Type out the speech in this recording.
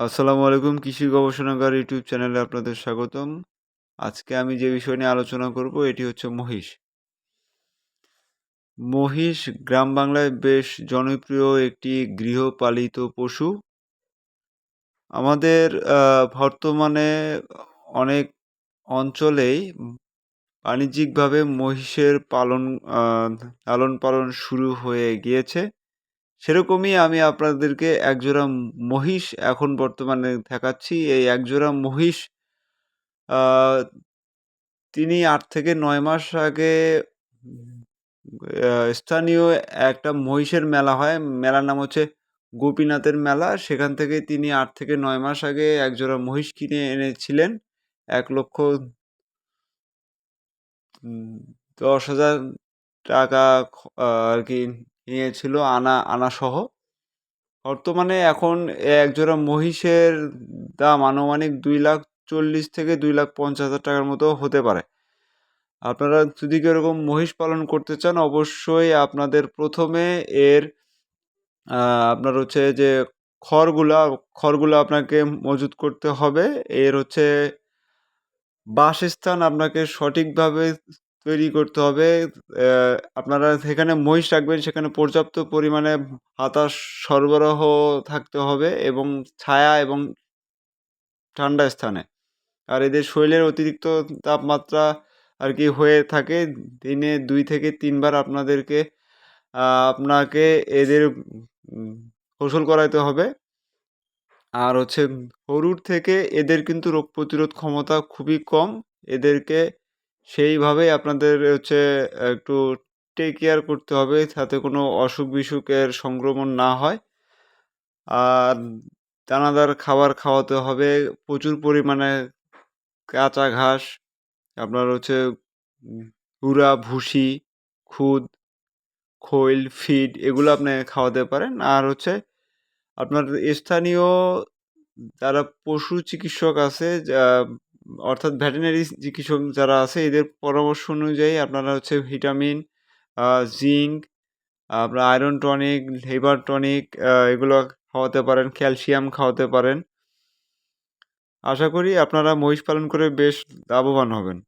আসসালামু আলাইকুম, কৃষি গবেষণাগার ইউটিউব চ্যানেলে আপনাদের স্বাগতম। আজকে আমি যে বিষয় নিয়ে আলোচনা করব, এটি হচ্ছে মহিষ। মহিষ গ্রাম বাংলায় বেশ জনপ্রিয় একটি গৃহপালিত পশু। আমাদের বর্তমানে অনেক অঞ্চলেই বাণিজ্যিকভাবে মহিষের পালন লালন পালন শুরু হয়ে গিয়েছে। সেরকমই আমি আপনাদেরকে একজোড়া মহিষ এখন বর্তমানে দেখাচ্ছি। এই একজোড়া মহিষ তিনি আট থেকে নয় মাস আগে স্থানীয় একটা মহিষের মেলা হয়। মেলার নাম হচ্ছে গোপীনাথের মেলা। সেখান থেকে তিনি আট থেকে নয় মাস আগে একজোড়া মহিষ কিনে এনেছিলেন। এক লক্ষ দশ হাজার টাকা আর কি নিয়েছিল আনা আনা সহ বর্তমানে এখন একজোড়া মহিষের দাম আনুমানিক দুই লাখ চল্লিশ থেকে দুই লাখ পঞ্চাশ হাজার টাকার মতো হতে পারে। আপনারা যদি কেউ এরকম মহিষ পালন করতে চান, অবশ্যই আপনাদের প্রথমে এর আপনার হচ্ছে যে খড়গুলা, খড়গুলো আপনাকে মজুত করতে হবে। এর হচ্ছে বাসস্থান আপনাকে সঠিকভাবে তৈরি করতে হবে। আপনারা সেখানে মহিষ রাখবেন, সেখানে পর্যাপ্ত পরিমাণে বাতাস সরবরাহ থাকতে হবে এবং ছায়া এবং ঠান্ডা স্থানে। আর এদের শরীরের অতিরিক্ত তাপমাত্রা আর কি হয়ে থাকে, দিনে দুই থেকে তিনবার আপনাদেরকে আপনাকে এদের গোসল করাইতে হবে। আর হচ্ছে গরুর থেকে এদের কিন্তু রোগ প্রতিরোধ ক্ষমতা খুবই কম। এদেরকে সেইভাবেই আপনাদের হচ্ছে একটু টেক কেয়ার করতে হবে যাতে কোনো অসুখ বিসুখের সংক্রমণ না হয়। আর দানাদার খাবার খাওয়াতে হবে। প্রচুর পরিমাণে কাঁচা ঘাস, আপনার হচ্ছে গুঁড়া, ভুসি, খুদ, খৈল, ফিড এগুলো আপনি খাওয়াতে পারেন। আর হচ্ছে আপনার স্থানীয় যারা পশু চিকিৎসক আছে, যা অর্থাৎ ভেটেরিনারি চিকিৎসক যারা আছে, এদের পরামর্শ অনুযায়ী আপনারা হচ্ছে ভিটামিন জিঙ্ক, আপনার আয়রন টনিক, লিভার টনিক এগুলো খাওয়াতে পারেন, ক্যালসিয়াম খাওয়াতে পারেন। আশা করি আপনারা মহিষ পালন করে বেশ লাভবান হবেন।